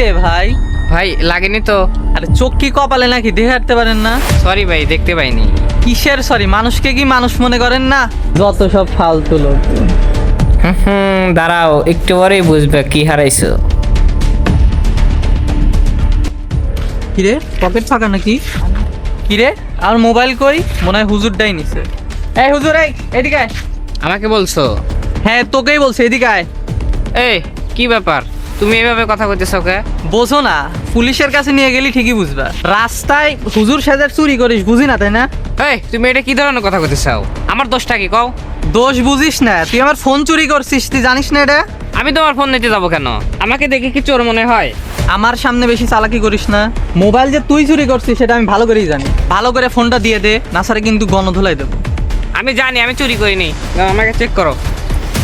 রে ভাই? ভাই লাগেনি তো। আরে চোখ কি কপালে নাকি? দেখে হাঁটতে পারেন না। সরি ভাই দেখতে পাইনি। কিসের সরি মানুষকে কি মানুষ মনে করেন না? যত সব ফালতু লোক। হুম দাঁড়াও একটু পরেই বুঝবে কি হারাইছো। কিরে পকেট ফাঁকা নাকি? কিরে আর মোবাইল কই? মনে হয় হুজুরটাই নিছে। এই হুজুর এই এদিকে আয়। আমাকে বলছো? হ্যাঁ তোকেই বলছে এদিকে আয়। এই কি ব্যাপার? তুমি এভাবে কথা কইতেছো কে? বোঝো না পুলিশের কাছে নিয়ে গেলি ঠিকই বুঝবা। রাস্তায় হুজুর সাজার চুরি করিস বুঝি না তাই না? এই তুমি এটা কি ধরনের কথা কইতে চাও? আমার দোষটা কি কও? দোষ বুঝিস না তুই আমার ফোন চুরি করছিস তুই জানিস না এটা? আমি তোমার ফোন নিতে যাব কেন? আমাকে দেখে কি চোর মনে হয়? আমার সামনে বেশি চালাকি করিস না। মোবাইল যে তুই চুরি করছিস সেটা আমি ভালো করেই জানি। ভালো করে ফোনটা দিয়ে দে না সারে কিন্তু গণধুলাই দেবো। আমি জানি আমি চুরি করিনি। আমাকে চেক করো।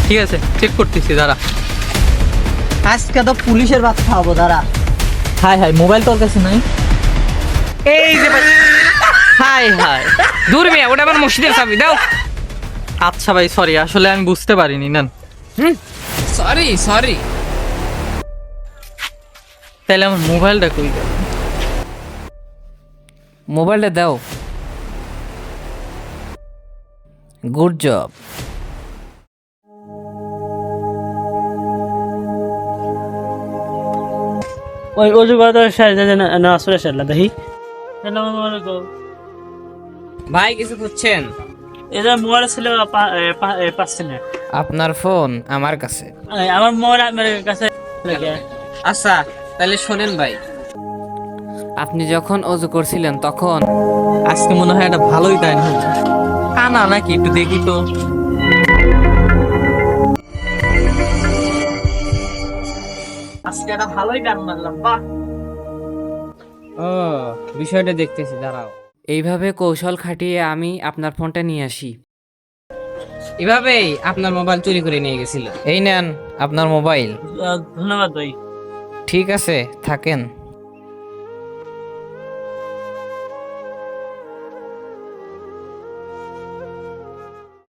ঠিক আছে চেক করতেছি দাঁড়া। আজকে তো পুলিশের বাচ্চা হব দাঁড়া। হাই হাই মোবাইল তোর কাছে নাই? এই যে ভাই হাই হাই। দূর মিয়া ওটা আমার মসজিদের চাবি দাও। আচ্ছা ভাই সরি আসলে আমি বুঝতে পারিনি নেন। হুম। সরি সরি তাহলে আমার মোবাইলটা কই গেল? মোবাইলটা দাও। গুড জব ওই অজু করা সারি না আসলে সারলা দেখি। আসসালামু আলাইকুম। ভাই কিছু খুঁজছেন? এটা মোবাইল ছিল পা- এ, পা- এ, পাঁচশো না আপনার ফোন আমার কাছে। আমার মোবাইল আপনার কাছে আচ্ছা তাহলে শোনেন ভাই। আপনি যখন অজু করছিলেন তখন আজকে মনে হয় একটা ভালোই টাইম হচ্ছে কানা নাকি একটু দেখি তো। আজকে একটা ভালোই গান মারলাম বাহ। ও বিষয়টা দেখতেছি দাঁড়াও। এইভাবে কৌশল খাটিয়ে আমি আপনার ফোনটা নিয়ে আসি। এভাবেই আপনার মোবাইল চুরি করে নিয়ে গেছিল। এই নেন আপনার মোবাইল। ধন্যবাদ ভাই। ঠিক আছে থাকেন।